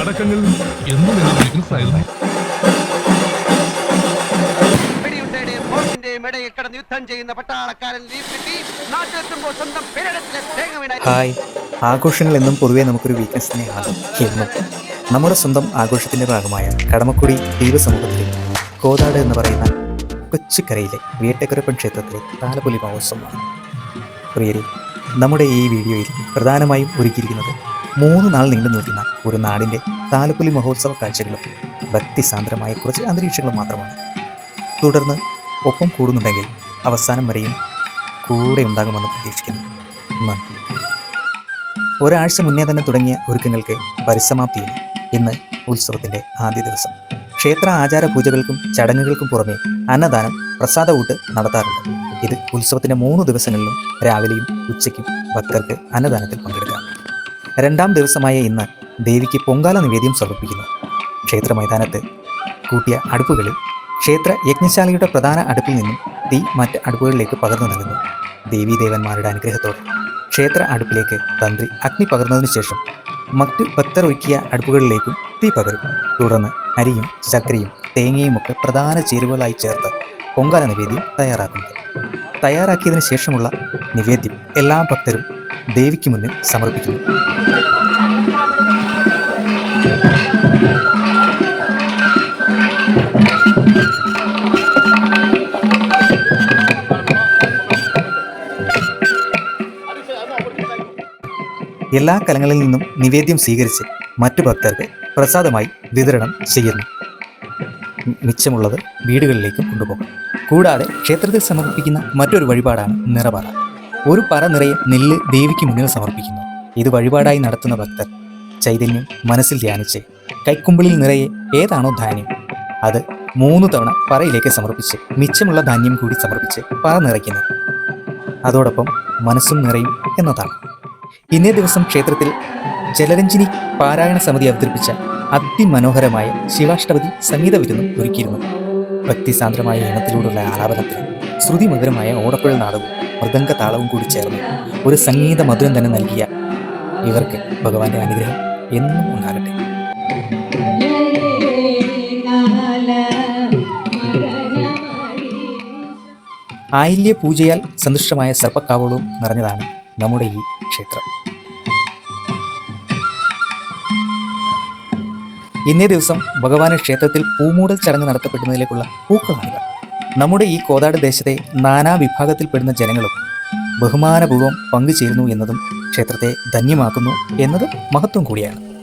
പടക്കങ്ങൾ എന്നും എന്നെ വീണ ഹായ്. ആഘോഷങ്ങൾ എന്നും പൊതുവെ നമുക്കൊരു വീക്ക്നെസ് തന്നെയാണ് എന്നും. നമ്മുടെ സ്വന്തം ആഘോഷത്തിന്റെ ഭാഗമായ കടമക്കുടി ദൈവസമൂഹത്തിലെ കോതാട് എന്ന് പറയുന്ന കൊച്ചിക്കരയിലെ വേട്ടക്കരപ്പൻ ക്ഷേത്രത്തിലെ താലപ്പൊലി മഹോത്സവമാണ്. പ്രിയരെ നമ്മുടെ ഈ വീഡിയോയിൽ പ്രധാനമായും ഒരുക്കിയിരിക്കുന്നത് മൂന്ന് നാൾ നീണ്ടു നിൽക്കുന്ന ഒരു നാടിന്റെ താലപ്പൊലി മഹോത്സവ കാഴ്ചകളും ഭക്തിസാന്ദ്രമായ കുറച്ച് അന്തരീക്ഷങ്ങളും മാത്രമാണ്. തുടർന്ന് ഒപ്പം കൂടുന്നുണ്ടെങ്കിൽ അവസാനം വരെയും കൂടെ ഉണ്ടാകുമെന്ന് പ്രതീക്ഷിക്കുന്നു. ഒരാഴ്ച മുന്നേ തന്നെ തുടങ്ങിയ ഒരുക്കങ്ങൾക്ക് പരിസമാപ്തിയിൽ ഇന്ന് ഉത്സവത്തിന്റെ ആദ്യ ദിവസം. ക്ഷേത്ര ആചാര പൂജകൾക്കും ചടങ്ങുകൾക്കും പുറമെ അന്നദാനം പ്രസാദ ഊട്ട് നടത്താറുണ്ട്. ഇത് ഉത്സവത്തിന്റെ മൂന്ന് ദിവസങ്ങളിലും രാവിലെയും ഉച്ചയ്ക്കും ഭക്തർക്ക് അന്നദാനത്തിൽ പങ്കെടുക്കാം. രണ്ടാം ദിവസമായ ഇന്ന് ദേവിക്ക് പൊങ്കാല നിവേദ്യം സമർപ്പിക്കുന്നു. ക്ഷേത്ര മൈതാനത്ത് കൂട്ടിയ അടുപ്പുകളിൽ ക്ഷേത്ര യജ്ഞശാലയുടെ പ്രധാന അടുപ്പിൽ നിന്നും തീ മറ്റ് അടുപ്പുകളിലേക്ക് പകർന്നു നൽകുന്നു. ദേവീദേവന്മാരുടെ അനുഗ്രഹത്തോടെ ക്ഷേത്ര അടുപ്പിലേക്ക് തന്ത്രി അഗ്നി പകർന്നതിനു ശേഷം മറ്റു ഭക്തർ ഒരുക്കിയ അടുപ്പുകളിലേക്കും തീ പകരും. തുടർന്ന് അരിയും ചക്കരയും തേങ്ങയും ഒക്കെ പ്രധാന ചേരുവകളായി ചേർത്ത് പൊങ്കാല നിവേദ്യം തയ്യാറാക്കുന്നു. തയ്യാറാക്കിയതിനു ശേഷമുള്ള നിവേദ്യം എല്ലാ ഭക്തരും ദേവിക്ക് മുന്നിൽ സമർപ്പിക്കുന്നു. എല്ലാ കലങ്ങളിൽ നിന്നും നിവേദ്യം സ്വീകരിച്ച് മറ്റു ഭക്തർക്ക് പ്രസാദമായി വിതരണം ചെയ്യുന്നു. മിച്ചമുള്ളത് വീടുകളിലേക്കും കൊണ്ടുപോകും. കൂടാതെ ക്ഷേത്രത്തിൽ സമർപ്പിക്കുന്ന മറ്റൊരു വഴിപാടാണ് നിറപറ. ഒരു പറ നിറയെ നെല്ല് ദേവിക്ക് മുന്നിൽ സമർപ്പിക്കുന്നു. ഇത് വഴിപാടായി നടത്തുന്ന ഭക്തർ ചൈതന്യം മനസ്സിൽ ധ്യാനിച്ച് കൈക്കുമ്പിളിൽ നിറയെ ഏതാണോ ധാന്യം അത് മൂന്ന് തവണ പറയിലേക്ക് സമർപ്പിച്ച് മിച്ചമുള്ള ധാന്യം കൂടി സമർപ്പിച്ച് പറ നിറയ്ക്കുന്നു. അതോടൊപ്പം മനസ്സും നിറയും എന്നതാണ്. ഇന്നേ ദിവസം ക്ഷേത്രത്തിൽ ജലരഞ്ജിനി പാരായണ സമിതി അവതരിപ്പിച്ച അതിമനോഹരമായ ശിവാഷ്ടപതി സംഗീത വിരുന്നും ഒരുക്കിയിരുന്നു. ഭക്തിസാന്ദ്രമായ ഈണത്തിലൂടെയുള്ള ആലാപനത്തിന് ശ്രുതിമധുരമായ ഓടക്കുഴൽ നാടകവും മൃദംഗ താളവും കൂടി ചേർന്ന് ഒരു സംഗീത മധുരം തന്നെ നൽകിയ ഇവർക്ക് ഭഗവാന്റെ അനുഗ്രഹം എന്നും ഉണ്ടാകട്ടെ. ആയില്യ പൂജയാൽ സന്തുഷ്ടമായ സർപ്പക്കാവളവും നിറഞ്ഞതാണ് നമ്മുടെ ഈ ക്ഷേത്രം. ഇന്നേ ദിവസം ഭഗവാന് ക്ഷേത്രത്തിൽ പൂമൂടൽ ചടങ്ങ് നടത്തപ്പെടുന്നതിലേക്കുള്ള പൂക്കളാണിവ നമ്മുടെ ഈ കോതാട് ദേശത്തെ നാനാ വിഭാഗത്തിൽപ്പെടുന്ന ജനങ്ങളും ബഹുമാനപൂർവം പങ്കുചേരുന്നു എന്നതും ക്ഷേത്രത്തെ ധന്യമാക്കുന്നു എന്നതും മഹത്വം കൂടിയാണ്.